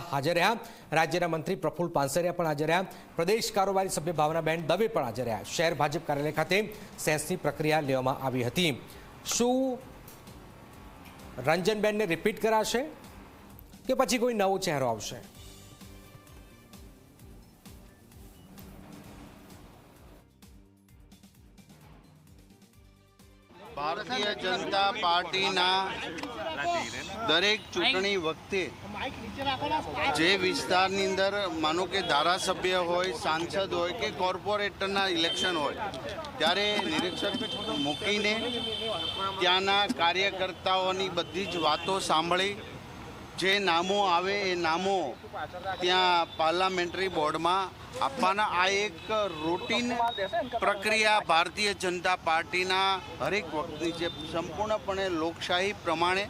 હાજર રહ્યા. રાજ્યના મંત્રી પ્રફુલ પાનસરિયા પણ હાજર રહ્યા. પ્રદેશ કારોબારી સભ્ય ભાવનાબેન દવે પણ હાજર રહ્યા. શહેર ભાજપ કાર્યાલય ખાતે સેન્સની પ્રક્રિયા લેવામાં આવી હતી. શું રંજનબેનને રિપીટ કરાશે કે પછી કોઈ નવો ચહેરો આવશે? ભારતીય જનતા પાર્ટીના દરેક ચૂંટણી વખતે જે વિસ્તારની અંદર માનો કે ધારાસભ્ય હોય, સાંસદ હોય કે કોર્પોરેટરના ઇલેક્શન હોય, ત્યારે નિરીક્ષક મૂકીને ત્યાંના કાર્યકર્તાઓની બધી જ વાતો સાંભળી, જે નામો આવે એ નામો ત્યાં પાર્લામેન્ટરી બોર્ડમાં આપવાના. આ એક રૂટીન પ્રક્રિયા ભારતીય જનતા પાર્ટીના હરેક વખતની છે. સંપૂર્ણપણે લોકશાહી પ્રમાણે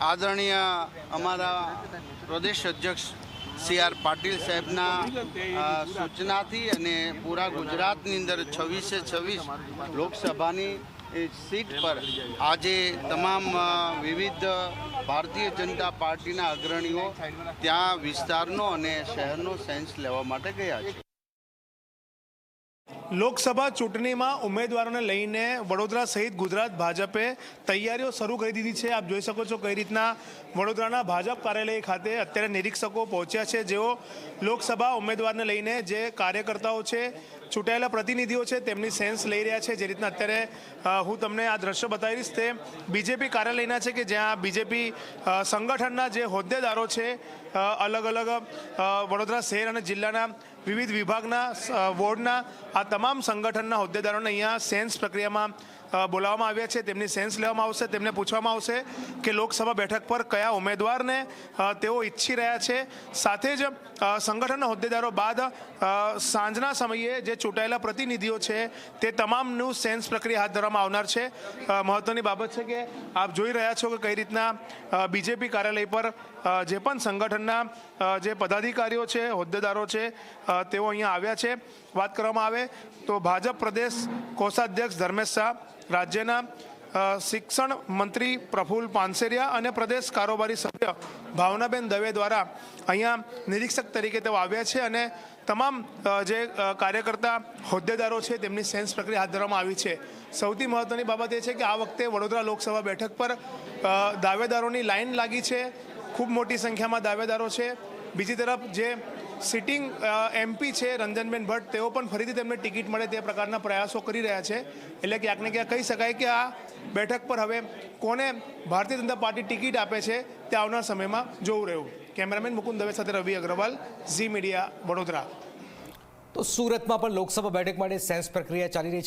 આદરણીય અમારા પ્રદેશ અધ્યક્ષ સી આર પાટીલ સાહેબના સૂચનાથી અને પૂરા ગુજરાતની અંદર છવ્વીસે છવ્વીસ લોકસભાની સીટ પર આજે તમામ વિવિધ ભારતીય જનતા પાર્ટીના અગ્રણીઓ ત્યાં વિસ્તારનો અને શહેરનો સેન્સ લેવા માટે ગયા છે. લોકસભા ચૂંટણીમાં ઉમેદવારોને લઈને વડોદરા સહિત ગુજરાત ભાજપે તૈયારીઓ શરૂ કરી દીધી છે. આપ જોઈ શકો છો કઈ રીતના વડોદરાના ભાજપ કાર્યાલય ખાતે અત્યારે નિરીક્ષકો પહોંચ્યા છે. જેઓ લોકસભા ઉમેદવારને લઈને જે કાર્યકર્તાઓ છે, ચૂંટાયેલા પ્રતિનિધિઓ છે, તેમની સેન્સ લઈ રહ્યા છે. જે રીતના અત્યારે હું તમને આ દ્રશ્ય બતાવીશ તે બીજેપી કાર્યાલયના છે કે જ્યાં બીજેપી સંગઠનના જે હોદ્દેદારો છે અલગ અલગ વડોદરા શહેર અને જિલ્લાના વિવિધ વિભાગના વોર્ડના આ તમામ સંગઠનના હોદ્દેદારોને અહીંયા સેન્સ પ્રક્રિયામાં બોલાવવામાં આવ્યા છે, તેમની સેન્સ લેવામાં આવશે, તેમને પૂછવામાં આવશે કે લોકસભા બેઠક પર કયા ઉમેદવારને તેઓ ઈચ્છી રહ્યા છે. સાથે જ સંગઠનના હોદ્દેદારો બાદ સાંજના સમયે જે ચૂંટાયેલા પ્રતિનિધિઓ છે, તે તમામનું સેન્સ પ્રક્રિયા હાથ ધરવામાં આવનાર છે. મહત્ત્વની બાબત છે કે આપ જોઈ રહ્યા છો કે કઈ રીતના બીજેપી કાર્યાલય પર જે પણ સંગઠનના જે પદાધિકારીઓ છે, હોદ્દેદારો છે તેઓ અહીંયા આવ્યા છે. વાત કરવામાં આવે તો ભાજપ પ્રદેશ કોષાધ્યક્ષ ધર્મેશ શાહ રાજ્યના શિક્ષણ મંત્રી પ્રફુલ પાનસેરિયા અને પ્રદેશ કારોબારી સભ્ય ભાવનાબેન દવે દ્વારા અહીંયા નિરીક્ષક તરીકે તેઓ આવ્યા છે અને તમામ જે કાર્યકર્તા હોદ્દેદારો છે તેમની સેન્સ પ્રક્રિયા હાથ ધરવામાં આવી છે. સૌથી મહત્ત્વની બાબત એ છે કે આ વખતે વડોદરા લોકસભા બેઠક પર દાવેદારોની લાઈન લાગી છે. ખૂબ મોટી સંખ્યામાં દાવેદારો છે. બીજી તરફ જે સિટિંગ એમપી છે, રંજનબેન ભટ્ટ, તેઓ પણ ફરીથી તેમને ટિકિટ મળે તે પ્રકારના પ્રયાસો કરી રહ્યા છે. એટલે ક્યાંક ને કહી શકાય કે આ બેઠક પર હવે કોને ભારતીય જનતા પાર્ટી ટિકિટ આપે છે તે આવનાર સમયમાં જોવું રહ્યું. કેમેરામેન મુકુંદ દવે સાથે રવિ અગ્રવાલ, ઝી મીડિયા, વડોદરા. તો સુરતમાં પણ લોકસભા બેઠક માટે સેન્સ પ્રક્રિયા ચાલી રહી છે.